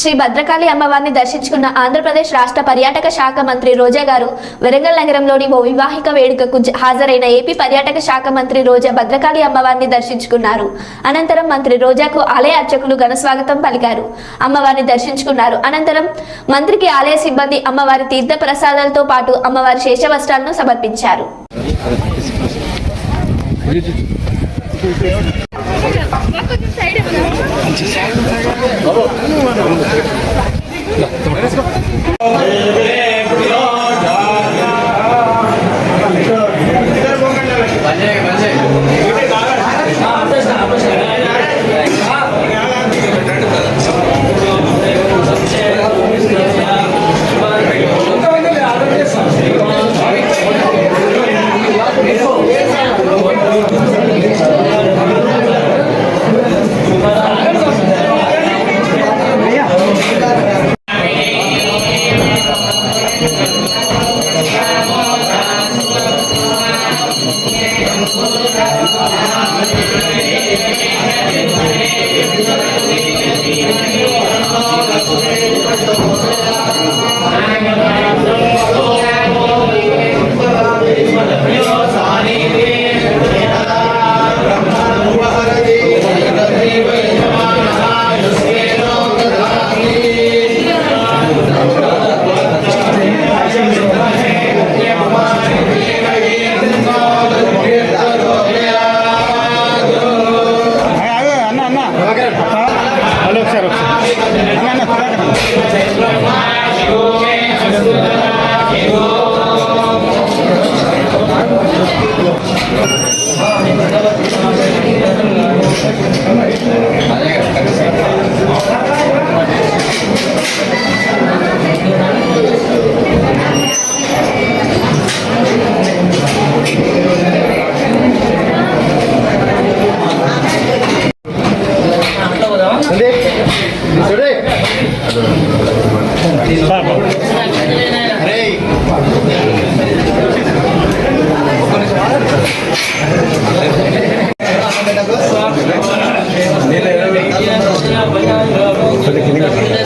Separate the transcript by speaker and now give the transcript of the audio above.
Speaker 1: శ్రీ భద్రకాళి అమ్మవారిని దర్శించుకున్న ఆంధ్రప్రదేశ్ రాష్ట్ర పర్యాటక శాఖ మంత్రి రోజా గారు వరంగల్ నగరంలోని ఓ వివాహిక వేడుకకు హాజరైన ఏపీ పర్యాటక శాఖ మంత్రి రోజా భద్రకాళి అమ్మవారిని దర్శించుకున్నారు. అనంతరం మంత్రి రోజాకు ఆలయ అర్చకులు ఘన స్వాగతం పలికారు. అమ్మవారిని దర్శించుకున్నారు. అనంతరం మంత్రికి ఆలయ సిబ్బంది అమ్మవారి తీర్థ ప్రసాదాలతో పాటు అమ్మవారి శేష వస్త్రాలను సమర్పించారు.
Speaker 2: Thank you. పాపం. కొద్దిగా కిందికి రా.